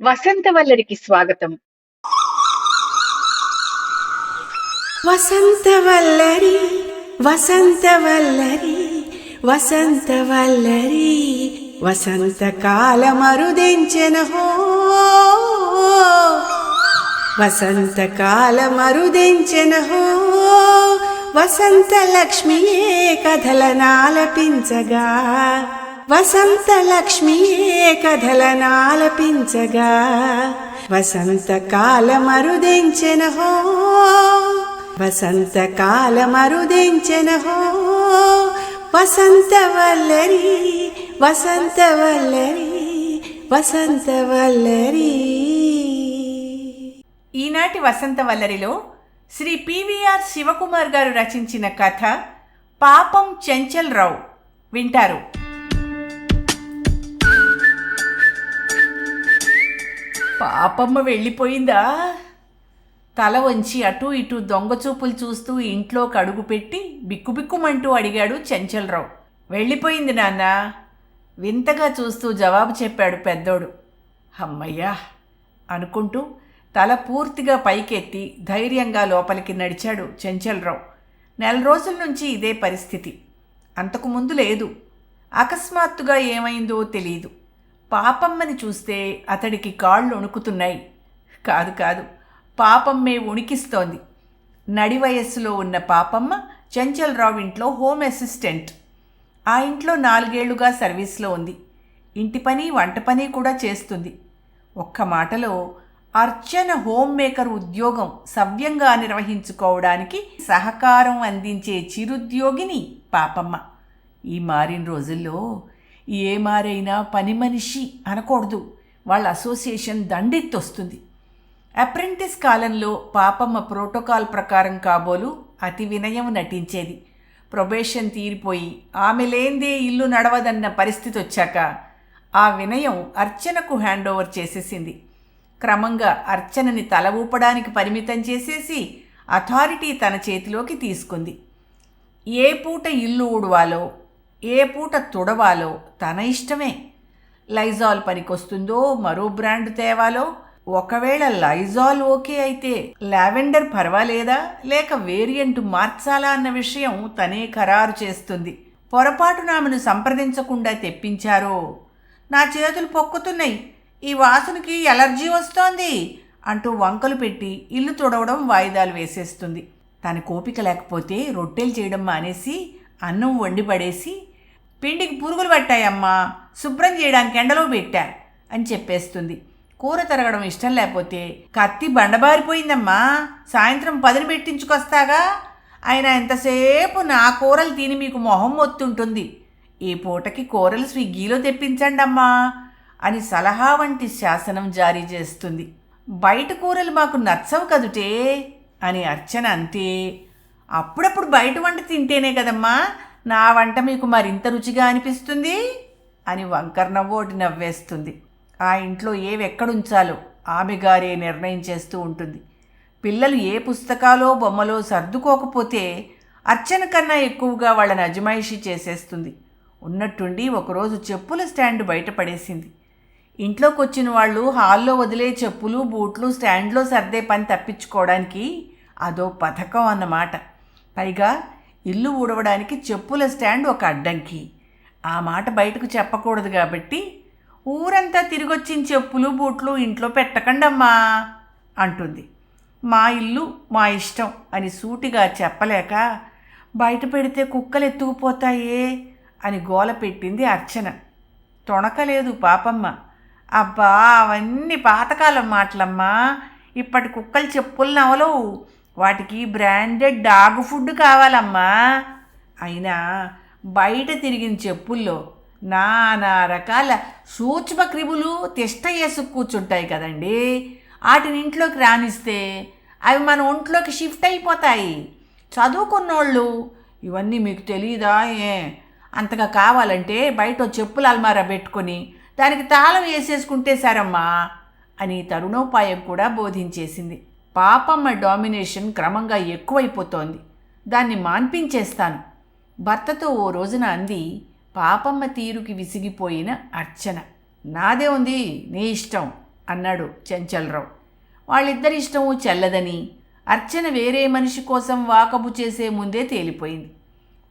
వసంతవల్లరికి స్వాగతం. వసంతవల్లరి వసంతవల్లరి వసంతవల్లరి వసంతకాల మరుదెంచెన హో వసంతకాల మరుదెంచెన హో వసంత లక్ష్మియే కథలనాలపించగా వసంత లక్ష్మియే కథలనాలపించగా వసంతకాల మరుదెంచెన హో వసంత మరుదెంచెన హో వసంతవల్లరి వసంతవల్లరి వసంతవల్లరి. ఈనాటి వసంతవల్లరిలో శ్రీ పివిఆర్ శివకుమార్ గారు రచించిన కథ పాపం చెంచల్ రావు వింటారు. పాపమ్మ వెళ్ళిపోయిందా? తల వంచి అటు ఇటు దొంగ చూపులు చూస్తూ ఇంట్లోకి అడుగుపెట్టి బిక్కుబిక్కుమంటూ అడిగాడు చెంచలరావు. వెళ్ళిపోయింది నాన్న. వింతగా చూస్తూ జవాబు చెప్పాడు పెద్దోడు. అమ్మయ్యా! అనుకుంటూ తల పూర్తిగా పైకెత్తి ధైర్యంగా లోపలికి నడిచాడు చెంచలరావు. నెల రోజుల నుంచి ఇదే పరిస్థితి. అంతకు ముందు లేదు. అకస్మాత్తుగా ఏమైందో తెలియదు పాపమ్మని చూస్తే అతడికి కాళ్ళు వణుకుతున్నాయి. కాదు కాదు. పాపమ్మే ఉణికిస్తోంది నడి వయస్సులో ఉన్న పాపమ్మ చంచల్రావు ఇంట్లో హోమ్ అసిస్టెంట్. ఆ ఇంట్లో నాలుగేళ్ళుగా సర్వీస్లో ఉంది. ఇంటి పని వంట పని కూడా చేస్తుంది. ఒక్క మాటలో అర్చన హోమ్ మేకర్ ఉద్యోగం సవ్యంగా నిర్వహించుకోవడానికి సహకారం అందించే చిరుద్యోగిని పాపమ్మ. ఈ మారిన రోజుల్లో ఏ మారైనా పని మనిషి అనకూడదు. వాళ్ళ అసోసియేషన్ దండెత్తొస్తుంది అప్రెంటిస్ కాలంలో పాపమ్మ ప్రోటోకాల్ ప్రకారం కాబోలు అతి వినయం నటించేది. ప్రొబేషన్ తీరిపోయి ఆమె లేందే ఇల్లు నడవదన్న పరిస్థితి వచ్చాక ఆ వినయం అర్చనకు హ్యాండ్ ఓవర్ చేసేసింది. క్రమంగా అర్చనని తల ఊపడానికి పరిమితం చేసేసి అథారిటీ తన చేతిలోకి తీసుకుంది. ఏ పూట ఇల్లు ఊడవాలో ఏ పూట తుడవాలో తన ఇష్టమే. లైజాల్ పనికొస్తుందో మరో బ్రాండ్ తేవాలో. ఒకవేళ లైజాల్ ఓకే అయితే లావెండర్ పర్వాలేదా? లేక వేరియంట్ మార్చాలా అన్న విషయం తనే ఖరారు చేస్తుంది. పొరపాటున ఆమెను సంప్రదించకుండా తెప్పించారో? నా చేతులు పొక్కుతున్నాయి. ఈ వాసనకి ఎలర్జీ వస్తోంది అంటూ వంకలు పెట్టి ఇల్లు తుడవడం వాయిదాలు వేసేస్తుంది. తన కోపిక లేకపోతే రొట్టెలు చేయడం మానేసి అన్నం వండి పడేసి పిండికి పురుగులు పట్టాయమ్మా. శుభ్రం చేయడానికి ఎండలో పెట్టా అని చెప్పేస్తుంది. కూర తరగడం ఇష్టం లేకపోతే కత్తి బండబారిపోయిందమ్మా. సాయంత్రం పదిని పెట్టించుకొస్తాగా? ఆయన ఎంతసేపు నా కూరలు తిని మీకు మొహం మొత్తుంటుంది. ఈ పూటకి కూరలు స్విగ్గీలో తెప్పించండి అమ్మా అని సలహా వంటి శాసనం జారీ చేస్తుంది. బయట కూరలు మాకు నచ్చవు కదుటే అని అర్చన అంతే. అప్పుడప్పుడు బయట వంట తింటేనే కదమ్మా. నా వంట మీకు మరింత రుచిగా అనిపిస్తుంది? అని వంకర్ నవ్వోటి నవ్వేస్తుంది. ఆ ఇంట్లో ఏవెక్కడుంచాలో ఆమె గారే నిర్ణయం చేస్తూ ఉంటుంది. పిల్లలు ఏ పుస్తకాలో బొమ్మలో సర్దుకోకపోతే అర్చన కన్నా ఎక్కువగా వాళ్ళని అజమాయిషి చేసేస్తుంది. ఉన్నట్టుండి ఒకరోజు చెప్పుల స్టాండ్ బయటపడేసింది ఇంట్లోకి వచ్చిన వాళ్ళు హాల్లో వదిలే చెప్పులు బూట్లు స్టాండ్లో సర్దే పని తప్పించుకోవడానికి అదో పథకం అన్నమాట. పైగా ఇల్లు ఊడవడానికి చెప్పుల స్టాండ్ ఒక అడ్డంకి. ఆ మాట బయటకు చెప్పకూడదు కాబట్టి ఊరంతా తిరిగొచ్చిన చెప్పులు బూట్లు ఇంట్లో పెట్టకండమ్మా అంటుంది. మా ఇల్లు మా ఇష్టం అని సూటిగా చెప్పలేక బయట పెడితే కుక్కలు ఎత్తుకుపోతాయే అని గోల పెట్టింది అర్చన. తొణకలేదు పాపమ్మ. అబ్బా అవన్నీ పాతకాలం మాటలమ్మా. ఇప్పటి కుక్కలు చెప్పులు నవలవు. వాటికి బ్రాండెడ్ డాగ్ ఫుడ్ కావాలమ్మా. అయినా బయట తిరిగిన చెప్పుల్లో నానా రకాల సూక్ష్మ క్రిములు తిష్ట వేసు కూర్చుంటాయి కదండి. వాటిని ఇంట్లోకి రానిస్తే అవి మన ఒంట్లోకి షిఫ్ట్ అయిపోతాయి. చదువుకున్నోళ్ళు ఇవన్నీ మీకు తెలియదా ఏ? అంతగా కావాలంటే బయట చెప్పుల అల్మారా పెట్టుకొని దానికి తాళం వేసేసుకుంటే సరమ్మా అని తరుణోపాయం కూడా బోధించేసింది. పాపమ్మ డామినేషన్ క్రమంగా ఎక్కువైపోతోంది. దాన్ని మాన్పించేస్తాను. భర్తతో ఓ రోజున అంది పాపమ్మ తీరుకి విసిగిపోయిన అర్చన. నాదే ఉంది నీ ఇష్టం అన్నాడు చెంచలరావు. వాళ్ళిద్దరి ఇష్టము చెల్లదని. అర్చన వేరే మనిషి కోసం వాకబు చేసే ముందే తేలిపోయింది.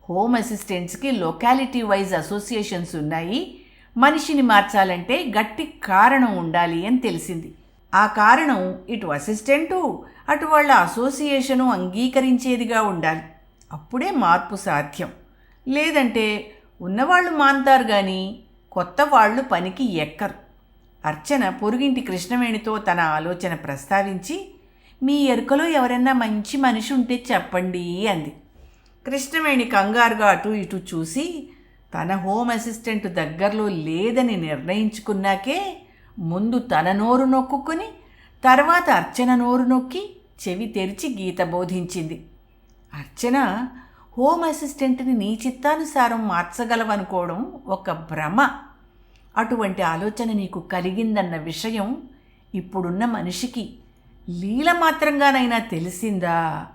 హోమ్ అసిస్టెంట్స్కి లొకాలిటీ వైజ్ అసోసియేషన్స్ ఉన్నాయి. మనిషిని మార్చాలంటే గట్టి కారణం ఉండాలి అని తెలిసింది. ఆ కారణం ఇటు అసిస్టెంటు అటు వాళ్ళ అసోసియేషను అంగీకరించేదిగా ఉండాలి. అప్పుడే మార్పు సాధ్యం. లేదంటే ఉన్నవాళ్ళు మాంతారు కానీ కొత్త వాళ్ళు పనికి ఎక్కరు. అర్చన పొరుగింటి కృష్ణవేణితో తన ఆలోచన ప్రస్తావించి మీ ఎరుకలో ఎవరన్నా మంచి మనిషి ఉంటే చెప్పండి అంది. కృష్ణవేణి కంగారుగా అటు ఇటు చూసి తన హోమ్ అసిస్టెంట్ దగ్గరలో లేదని నిర్ణయించుకున్నాకే ముందు తన నోరు నొక్కుని తర్వాత అర్చన నోరు నొక్కి చెవి తెరిచి గీత బోధించింది. అర్చన హోమ్ అసిస్టెంట్ని నీ చిత్తానుసారం మార్చగలవనుకోవడం ఒక భ్రమ. అటువంటి ఆలోచన నీకు కలిగిందన్న విషయం ఇప్పుడున్న మనిషికి లీల మాత్రంగానైనా తెలిసిందా?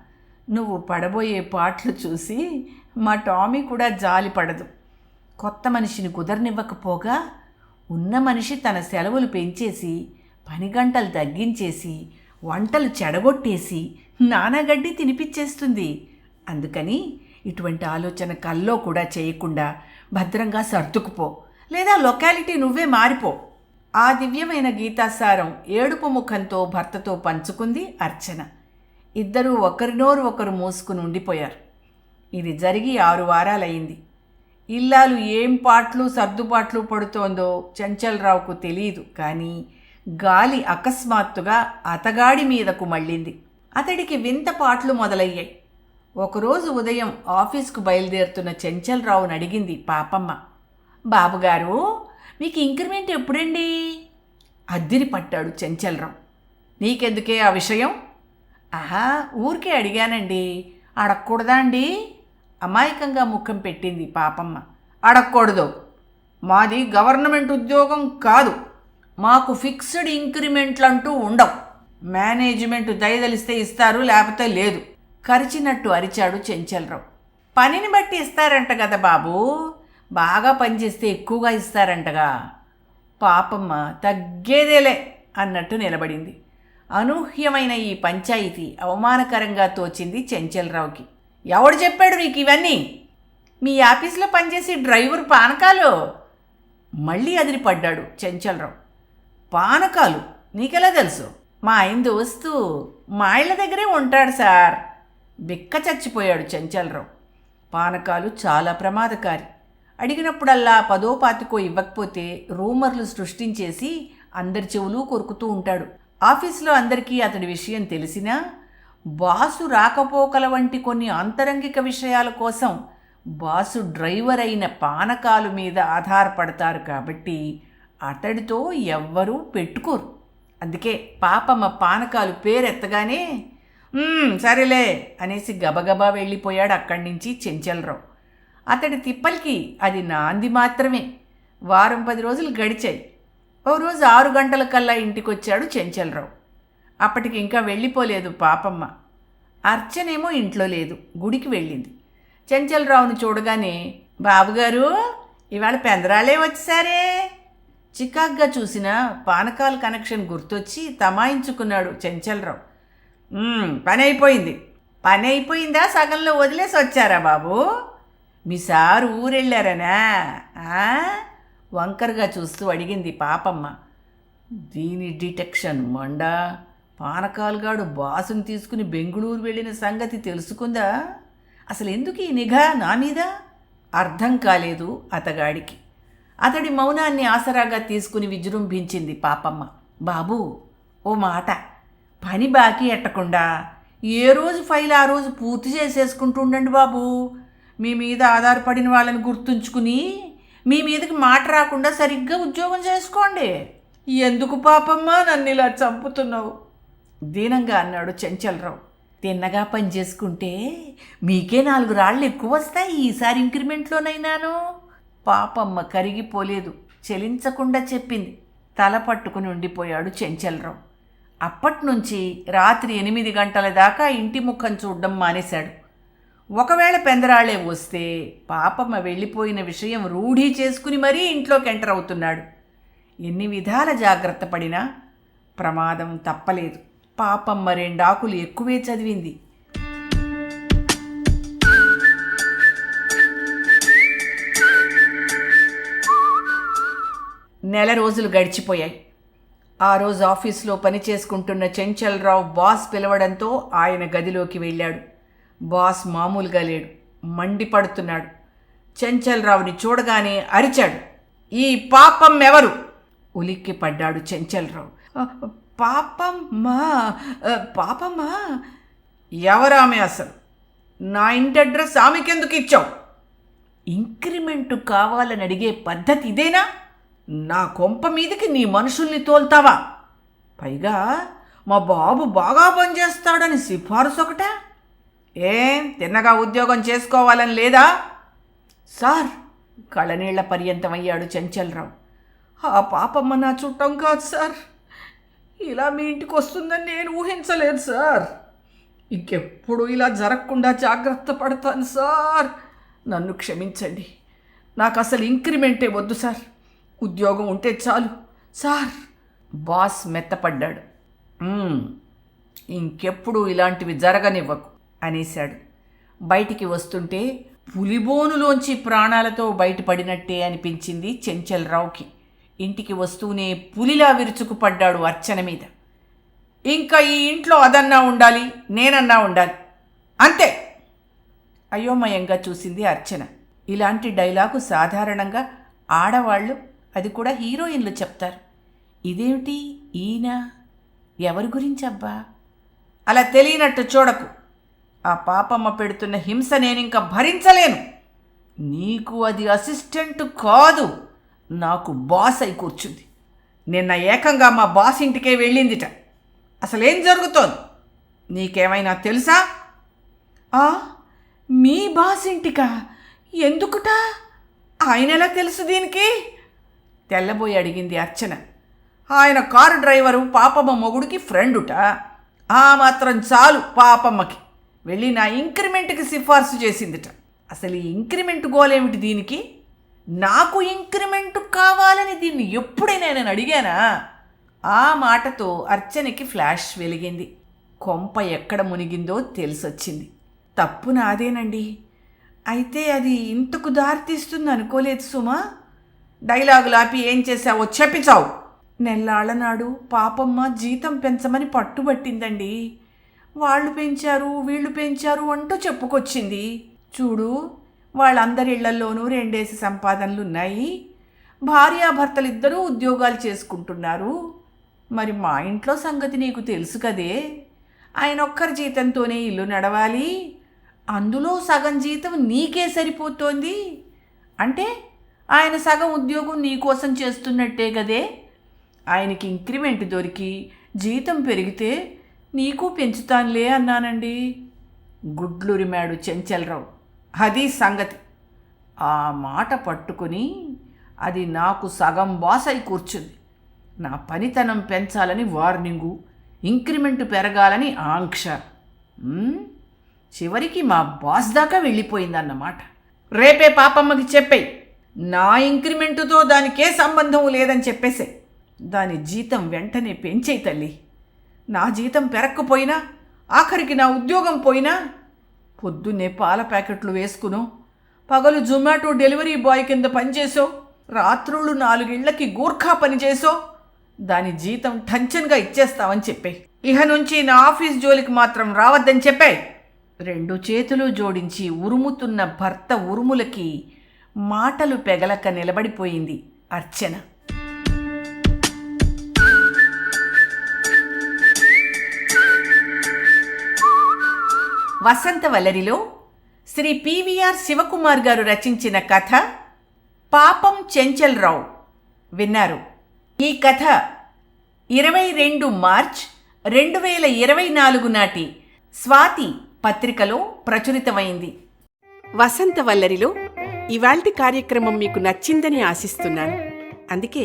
నువ్వు పడబోయే పాటలు చూసి మా టామీ కూడా జాలి పడదు కొత్త మనిషిని కుదరనివ్వకపోగా ఉన్న మనిషి తన సెలవులు పెంచేసి పని గంటలు తగ్గించేసి వంటలు చెడగొట్టేసి నానగడ్డి తినిపించేస్తుంది అందుకని ఇటువంటి ఆలోచన కల్లో కూడా చేయకుండా భద్రంగా సర్దుకుపో. లేదా లొకాలిటీ నువ్వే మారిపో. ఆ దివ్యమైన గీతాసారం ఏడుపు ముఖంతో భర్తతో పంచుకుంది అర్చన. ఇద్దరూ ఒకరినోరు ఒకరు మూసుకుని ఉండిపోయారు. ఇది జరిగి ఆరు వారాలయ్యింది. ఇల్లాలు ఏం పాటలు సర్దుబాట్లు పడుతోందో చంచలరావుకు తెలియదు కానీ గాలి అకస్మాత్తుగా అతగాడి మీదకు మళ్ళింది. అతడికి వింత పాటలు మొదలయ్యాయి. ఒకరోజు ఉదయం ఆఫీస్కు బయలుదేరుతున్న చెంచలరావుని అడిగింది పాపమ్మ. బాబుగారు మీకు ఇంక్రిమెంట్ ఎప్పుడండి? అద్దిరి పట్టాడు చెంచలరావు. నీకెందుకే ఆ విషయం? ఆహా ఊరికే అడిగానండి. అడగకూడదా అండి? అమాయకంగా ముఖం పెట్టింది పాపమ్మ. అడగకూడదు మాది గవర్నమెంట్ ఉద్యోగం కాదు. మాకు ఫిక్స్డ్ ఇంక్రిమెంట్లు అంటూ ఉండవు. మేనేజ్మెంట్ దయదలిస్తే ఇస్తారు లేకపోతే లేదు. కరిచినట్టు అరిచాడు చెంచలరావు. పనిని బట్టి ఇస్తారంట కదా బాబు. బాగా పనిచేస్తే ఎక్కువగా ఇస్తారంటగా. పాపమ్మ తగ్గేదేలే అన్నట్టు నిలబడింది. అనూహ్యమైన ఈ పంచాయితీ అవమానకరంగా తోచింది చెంచలరావుకి. ఎవడు చెప్పాడు నీకు ఇవన్నీ? మీ ఆఫీస్లో పనిచేసే డ్రైవర్ పానకాలు? మళ్ళీ అదిరిపడ్డాడు చెంచలరావు. పానకాలు నీకెలా తెలుసు? మా ఆయన దోస్తు మా ఇళ్ళ దగ్గరే ఉంటాడు సార్. బిక్క చచ్చిపోయాడు చెంచలరావు. పానకాలు చాలా ప్రమాదకారి. అడిగినప్పుడల్లా పదో పాతికో ఇవ్వకపోతే రూమర్లు సృష్టించేసి అందరి చెవులు కొరుకుతూ ఉంటాడు. ఆఫీసులో అందరికీ అతడి విషయం తెలిసినా బాసు రాకపోకల వంటి కొన్ని అంతరంగిక విషయాల కోసం బాసు డ్రైవర్ అయిన పానకాలు మీద ఆధారపడతారు కాబట్టి అతడితో ఎవ్వరూ పెట్టుకోరు. అందుకే పాపమ్మ పానకాలు పేరెత్తగానే సరేలే అనేసి గబగబా వెళ్ళిపోయాడు అక్కడి నుంచి చెంచలరావు. అతడి తిప్పలకి అది నాంది మాత్రమే. వారం పది రోజులు గడిచాయి. ఓ రోజు ఆరు గంటల కల్లా ఇంటికొచ్చాడు చెంచలరావు. అప్పటికి ఇంకా వెళ్ళిపోలేదు పాపమ్మ. అర్చనేమో ఇంట్లో లేదు గుడికి వెళ్ళింది. చెంచలరావును చూడగానే బాబుగారు ఇవాళ పెందరాలే వచ్చేసారే చికాగ్గా చూసిన పానకాల కనెక్షన్ గుర్తొచ్చి తమాయించుకున్నాడు చెంచలరావు. పని అయిపోయింది పని అయిపోయిందా సగంలో వదిలేసి వచ్చారా బాబు? మీ సారు ఊరెళ్ళారనా వంకరగా చూస్తూ అడిగింది పాపమ్మ. దీని డిటెక్షన్ మండా? పానకాలుగాడు బాసుని తీసుకుని బెంగుళూరు వెళ్ళిన సంగతి తెలుసుకుందా? అసలు ఎందుకు ఈ నిఘా నా మీద? అర్థం కాలేదు అతగాడికి. అతడి మౌనాన్ని ఆసరాగా తీసుకుని విజృంభించింది పాపమ్మ. బాబు ఓ మాట. పని బాకీ ఎట్టకుండా ఏ రోజు ఫైల్ ఆ రోజు పూర్తి చేసేసుకుంటూ ఉండండి బాబు. మీ మీద ఆధారపడిన వాళ్ళని గుర్తుంచుకుని మీ మీదకి మాట రాకుండా సరిగ్గా ఉద్యోగం చేసుకోండి. ఎందుకు పాపమ్మ నన్ను ఇలా చంపుతున్నావు? దీనంగా అన్నాడు చెంచలరావు. తిన్నగా పని చేసుకుంటే మీకే నాలుగు రాళ్ళు ఎక్కువ వస్తాయి ఈసారి ఇంక్రిమెంట్లోనైనాను. పాపమ్మ కరిగిపోలేదు చెలించకుండా చెప్పింది. తల పట్టుకుని ఉండిపోయాడు చెంచలరావు. అప్పట్నుంచి రాత్రి ఎనిమిది గంటల దాకా ఇంటి ముఖం చూడడం మానేశాడు. ఒకవేళ పెందరాళ్ళే వస్తే పాపమ్మ వెళ్ళిపోయిన విషయం రూఢీ చేసుకుని మరీ ఇంట్లోకి ఎంటర్ అవుతున్నాడు. ఎన్ని విధాల జాగ్రత్త పడినా ప్రమాదం తప్పలేదు. పాపం రెండాకులు ఎక్కువే చదివింది. నెల రోజులు గడిచిపోయాయి. ఆ రోజు ఆఫీస్లో పని చేసుకుంటున్న చెంచల్రావు బాస్ పిలవడంతో ఆయన గదిలోకి వెళ్ళాడు. బాస్ మామూలుగా లేడు. మండిపడుతున్నాడు. చెంచల్రావుని చూడగానే అరిచాడు. ఈ పాపం ఎవరు? ఉలిక్కి పడ్డాడు చెంచల్రావు. పాపమ్మా పాపమ్మా ఎవరామె అసలు? నా ఇంటి అడ్రస్ ఆమెకెందుకు ఇచ్చావు? ఇంక్రిమెంటు కావాలని అడిగే పద్ధతి ఇదేనా? నా కొంప మీదకి నీ మనుషుల్ని తోల్తావా? పైగా మా బాబు బాగా పనిచేస్తాడని సిఫార్సు ఒకటే? ఏం తిన్నగా ఉద్యోగం చేసుకోవాలని లేదా? సార్ కళ్ళనీళ్ళ పర్యంతమయ్యాడు చెంచల్రావు. ఆ పాపమ్మ నా చుట్టం కాదు సార్. ఇలా మీ ఇంటికి వస్తుందని నేను ఊహించలేదు సార్. ఇంకెప్పుడు ఇలా జరగకుండా జాగ్రత్త పడతాను సార్. నన్ను క్షమించండి. నాకు అసలు ఇంక్రిమెంటే వద్దు సార్. ఉద్యోగం ఉంటే చాలు సార్. బాస్ మెత్తపడ్డాడు. ఇంకెప్పుడు ఇలాంటివి జరగనివ్వకు అనేశాడు. బయటికి వస్తుంటే పులిబోనులోంచి ప్రాణాలతో బయటపడినట్టే అనిపించింది చెంచల్ రావుకి ఇంటికి వస్తూనే పులిలా విరుచుకుపడ్డాడు అర్చన మీద. ఇంకా ఈ ఇంట్లో అదన్నా ఉండాలి నేనన్నా ఉండాలి. అంతే. అయోమయంగా చూసింది అర్చన. ఇలాంటి డైలాగు సాధారణంగా ఆడవాళ్ళు అది కూడా హీరోయిన్లు చెప్తారు. ఇదేమిటి ఈయన? ఎవరి గురించి అబ్బా అలా తెలియనట్టు చూడకు. ఆ పాపమ్మ పెడుతున్న హింస నేను ఇంకా భరించలేను. నీకు అది అసిస్టెంట్ కాదు. నాకు బాస్ అయి కూర్చుంది. నిన్న ఏకంగా మా బాస్ ఇంటికే వెళ్ళిందిట. అసలేం జరుగుతోంది? నీకేమైనా తెలుసా? ఆ? మీ బాస్ ఇంటికా? ఎందుకుట? ఆయన ఎలా తెలుసు దీనికి? తెల్లబోయి అడిగింది అర్చన. ఆయన కారు డ్రైవరు పాపమ్మ మొగుడికి ఫ్రెండుట. ఆ మాత్రం చాలు పాపమ్మకి. వెళ్ళి నా ఇంక్రిమెంట్కి సిఫార్సు చేసిందిట. అసలు ఈ ఇంక్రిమెంట్ గోలేమిటి దీనికి? నాకు ఇంక్రిమెంట్ కావాలని దీన్ని ఎప్పుడైనా నేను అడిగానా? ఆ మాటతో అర్చనకి ఫ్లాష్ వెలిగింది. కొంప ఎక్కడ మునిగిందో తెలిసొచ్చింది. తప్పు నాదేనండి. అయితే అది ఇంతకు దారితీస్తుంది అనుకోలేదు సుమా. డైలాగులు ఆపి ఏం చేశావో చెప్పించావు. నెల్లాళ్ళ నాడు పాపమ్మ జీతం పెంచమని పట్టుబట్టిందండి. వాళ్ళు పెంచారు వీళ్ళు పెంచారు అంటూ చెప్పుకొచ్చింది. చూడు వాళ్ళందరి ఇళ్ళల్లోనూ రెండేసి సంపాదనలు ఉన్నాయి భార్యాభర్తలిద్దరూ ఉద్యోగాలు చేసుకుంటున్నారు. మరి మా ఇంట్లో సంగతి నీకు తెలుసు కదే. ఆయన ఒక్కరి జీతంతోనే ఇల్లు నడవాలి. అందులో సగం జీతం నీకే సరిపోతోంది. అంటే ఆయన సగం ఉద్యోగం నీకోసం చేస్తున్నట్టే కదే. ఆయనకి ఇంక్రిమెంట్ దొరికి జీతం పెరిగితే నీకు పెంచుతానులే అన్నానండి. గుడ్లురిమాడు చెంచలరావు. అది సంగతి. ఆ మాట పట్టుకుని అది నాకు సగం బాస్ అయి కూర్చుంది. నా పనితనం పెంచాలని వార్నింగు ఇంక్రిమెంట్ పెరగాలని ఆంక్ష. చివరికి మా బాస్ దాకా వెళ్ళిపోయిందన్నమాట. రేపే పాపమ్మకి చెప్పేయి. నా ఇంక్రిమెంటుతో దానికే సంబంధం లేదని చెప్పేసే. దాని జీతం వెంటనే పెంచేయి తల్లి. నా జీతం పెరక్కపోయినా ఆఖరికి నా ఉద్యోగం పోయినా పొద్దున్నే పాల ప్యాకెట్లు వేసుకును. పగలు జొమాటో డెలివరీ బాయ్ కింద పనిచేసో. రాత్రుళ్ళు నాలుగిళ్ళకి గూర్ఖా పనిచేసో దాని జీతం టంచన్గా ఇచ్చేస్తావని చెప్పే. ఇహ నుంచి నా ఆఫీస్ జోలికి మాత్రం రావద్దని చెప్పే. రెండు చేతులు జోడించి ఉరుముతున్న భర్త ఉరుములకి మాటలు పెగలక నిలబడిపోయింది అర్చన. వసంత వల్లరిలో శ్రీ పివిఆర్ శివకుమార్ గారు రచించిన కథ పాపం చెంచల్రావు విన్నారు. ఈ కథ ఇరవై రెండు మార్చ్ రెండు వేల ఇరవై నాలుగు నాటి స్వాతి పత్రికలో ప్రచురితమైంది. వసంత వల్లరిలో ఇవాల్టి కార్యక్రమం మీకు నచ్చిందని ఆశిస్తున్నాను. అందుకే